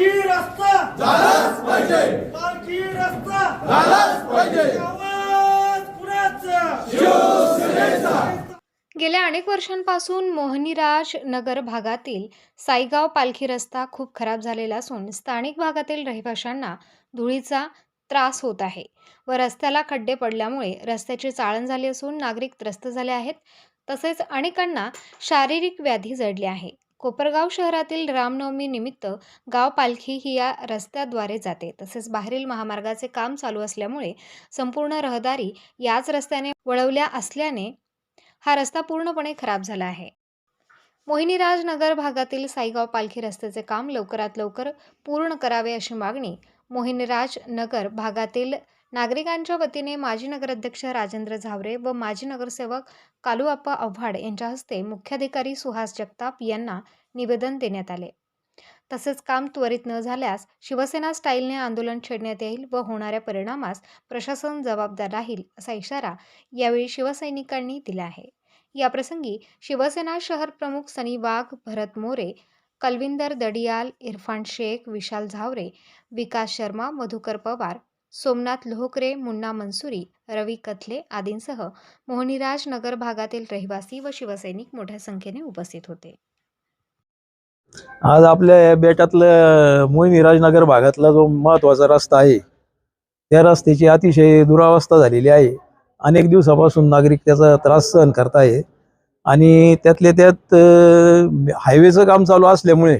पालखी रस्ता. झालाच पाहिजे. पालखी रस्ता. झालाच पाहिजे. आवाज कुणाचा शिवसेनेचा. गेल्या अनेक वर्षांपासून मोहनीराज नगर भागातील साईगाव पालखी रस्ता खूप खराब झालेला असून स्थानिक भागातील रहिवाशांना धुळीचा त्रास होत आहे व रस्त्याला खड्डे पडल्यामुळे रस्त्याची चाळण झाली असून नागरिक त्रस्त झाले आहेत. तसेच अनेकांना शारीरिक व्याधी जडली आहे. कोपरगाव शहरातील रामनवमी निमित्त गाव पालखी ही या रस्त्याद्वारे जाते. तसेच बाहेरील महामार्गाचे काम चालू असल्यामुळे संपूर्ण रहदारी याच रस्त्याने वळवल्या असल्याने हा रस्ता पूर्णपणे खराब झाला आहे. मोहिनीराज नगर भागातील साईगाव पालखी रस्त्याचे काम लवकरात लवकर पूर्ण करावे अशी मागणी मोहिनीराज नगर भागातील नागरिकांच्या वतीने माजी नगराध्यक्ष राजेंद्र झावरे व माजी नगरसेवक कालुआप्पा आव्हाड यांच्या हस्ते मुख्याधिकारी सुहास जगताप यांना निवेदन देण्यात आले. तसेच काम त्वरित न झाल्यास शिवसेना स्टाईलने आंदोलन छेडण्यात येईल व होणाऱ्या परिणामास प्रशासन जबाबदार राहील असा इशारा यावेळी शिवसैनिकांनी दिला आहे. याप्रसंगी शिवसेना शहर प्रमुख सनी वाघ भरत मोरे कलविंदर दडियाल इरफान शेख विशाल झावरे विकास शर्मा मधुकर पवार सोमनाथ लोहकरे मुन्ना मनसुरी रवी कथले आदींसह मोहनीराज नगर भागातील रहिवासी व शिवसैनिक मोठ्या संख्येने उपस्थित होते. आज आपल्या बेटातलं मोहिनीराज नगर भागातला जो महत्त्वाचा रस्ता आहे त्या रस्त्याची अतिशय दुरावस्था झालेली आहे. अनेक दिवसापासून नागरिक त्याचा त्रास सहन करताय आणि त्यातल्या त्यात हायवेचं काम चालू असल्यामुळे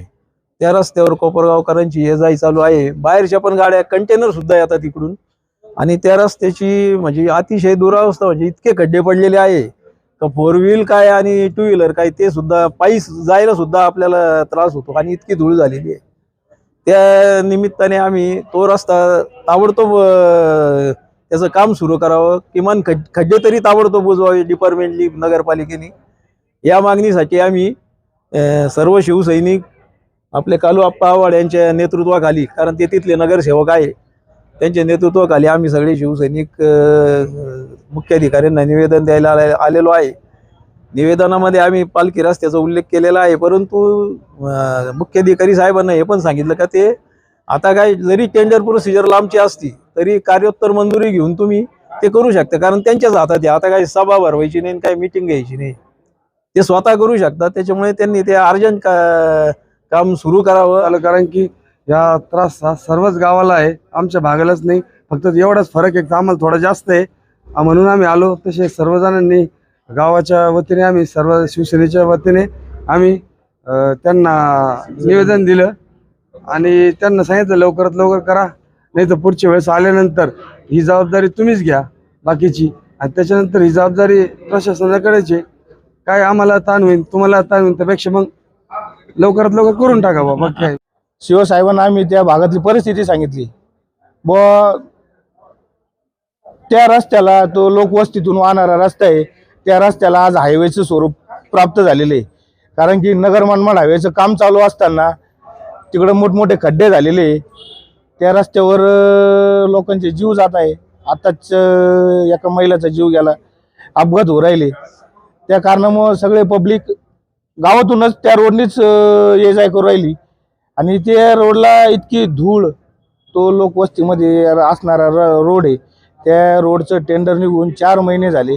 त्या रस्त्यावर कोपरगावकरांची ये जाई चालू आहे. बाहेरच्या पण गाड्या कंटेनर सुद्धा येतात तिकडून आणि त्या रस्त्याची म्हणजे अतिशय दुरावस्था म्हणजे इतके खड्डे पडलेले आहे. का फोर व्हील काय आणि टू व्हीलर काय ते सुद्धा पायी जायला सुद्धा आपल्याला त्रास होतो आणि इतकी धूळ झालेली आहे. त्या निमित्ताने आम्ही तो रस्ता ताबडतोब त्याचं काम सुरू करावं. किमान खड खड्डे तरी ताबडतोब बुजवावे डिपार्टमेंटली नगरपालिकेने. या मागणीसाठी आम्ही सर्व शिवसैनिक आपले कालू आप्पा आव्हाड यांच्या नेतृत्वाखाली कारण ते तिथले नगरसेवक आहे त्यांच्या नेतृत्वाखाली आम्ही सगळे शिवसैनिक मुख्याधिकाऱ्यांना निवेदन द्यायला आलेलो आहे. निवेदनामध्ये आम्ही पालखी रस्त्याचा उल्लेख केलेला आहे परंतु मुख्याधिकारी साहेबांना हे पण सांगितलं का ते आता काय जरी टेंडर प्रोसिजर लांबची असती तरी कार्योत्तर मंजुरी घेऊन तुम्ही ते करू शकता कारण त्यांच्याच हातात आहे. आता काही सभा भरवायची नाही काय मिटिंग घ्यायची नाही. ते स्वतः करू शकतात त्याच्यामुळे त्यांनी ते अर्जंट का काम सुरू करावं. आलं कारण की या त्रास हा सर्वच गावाला आहे. आमच्या भागालाच नाही. फक्त एवढाच फरक आहे आम्हाला थोडा जास्त आहे. म्हणून आम्ही आलो. तसे सर्वजणांनी गावाच्या वतीने आम्ही सर्व शिवसेनेच्या वतीने आम्ही त्यांना निवेदन दिलं. आणि त्यांना सांगितलं लवकरात लवकर करा. नाही तर पुढच्या वेळेस आल्यानंतर ही जबाबदारी तुम्हीच घ्या बाकीची. आणि त्याच्यानंतर ही जबाबदारी प्रशासनाकडेच आहे. काय आम्हाला ताण होईल तुम्हाला ताण होईल त्यापेक्षा मग लवकरात लवकर करून टाका बाबा काय. शिवसाहेबांना आम्ही त्या भागातली परिस्थिती सांगितली. व त्या रस्त्याला तो लोकवस्तीतून वाहणारा रस्ता आहे. त्या रस्त्याला आज हायवेचं स्वरूप प्राप्त झालेले आहे. कारण की नगर मनमाड हायवेचं काम चालू असताना तिकडं मोठमोठे खड्डे झालेले आहे. त्या रस्त्यावर लोकांचे जीव जात आहे. आताच एका महिलाचा जीव गेला. अपघात होऊ राहिले. त्या कारणामुळं सगळे पब्लिक गावातूनच त्या रोडनीच ये जाय करू राहिली. आणि त्या रोडला इतकी धूळ तो लोकवस्तीमध्ये असणारा र- रोड आहे. त्या रोडचं टेंडर निघून चार महिने झाले.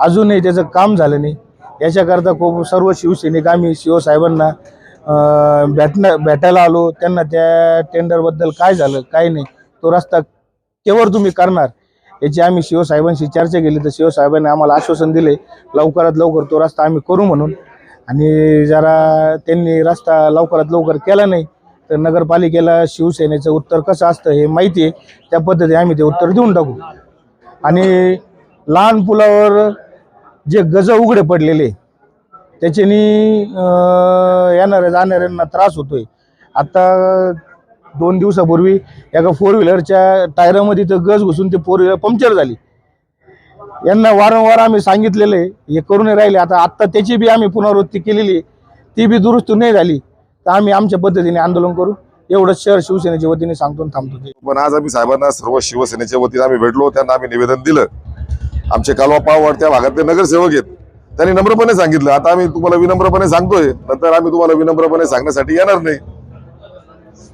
अजूनही त्याचं काम झालं नाही. याच्याकरता खूप सर्व शिवसैनिक आम्ही शिवसाहेबांना भेटणं भेटायला आलो. त्यांना त्या टेंडरबद्दल काय झालं काय नाही तो रस्ता केवळ तुम्ही करणार? याची आम्ही शिवसाहेबांशी चर्चा केली. तर शिवसाहेबांनी आम्हाला आश्वासन दिले लवकरात लवकर तो रस्ता आम्ही करू म्हणून. आणि जरा त्यांनी रस्ता लवकरात लवकर केला नाही तर नगरपालिकेला शिवसेनेचं उत्तर कसं असतं हे माहिती आहे. त्या पद्धतीने आम्ही ते उत्तर देऊन टाकू. आणि लहान पुलावर जे गज उघडे पडलेले त्याच्यानी येणाऱ्या जाणाऱ्यांना त्रास होतोय. आता दोन दिवसापूर्वी एका फोर व्हीलरच्या टायरामध्ये तर गज घुसून ते फोर व्हीलर पंक्चर झाली. यांना वारंवार आम्ही सांगितलेलं आहे हे करू नाही राहिले. आता आत्ता त्याची बी आम्ही पुनरावृत्ती केलेली आहे. ती बी दुरुस्त नाही झाली. तर आम्ही आमच्या पद्धतीने आंदोलन करू. एवढंच शहर शिवसेनेच्या वतीने सांगतो थांबतो. ते पण आज आम्ही साहेबांना सर्व शिवसेनेच्या वतीने आम्ही भेटलो. त्यांना आम्ही निवेदन दिलं. आमचे कालवा पावड त्या भागातले नगरसेवक आहेत. त्यांनी नम्रपणे सांगितलं. आता आम्ही तुम्हाला विनम्रपणे सांगतोय. नंतर आम्ही तुम्हाला विनम्रपणे सांगण्यासाठी येणार नाही.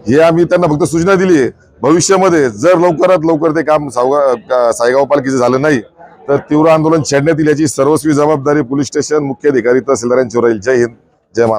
हे आम्ही त्यांना फक्त सूचना दिली आहे. भविष्यामध्ये जर लवकरात लवकर ते काम सावगा सायगाव पालखीचं झालं नाही तर तीव्र आंदोलन छेडण्यात येईल याची सर्वस्वी जबाबदारी पोलीस स्टेशन मुख्य अधिकारी तहसीलदारांची राहील जय हिंद. जय महाराष्ट्र.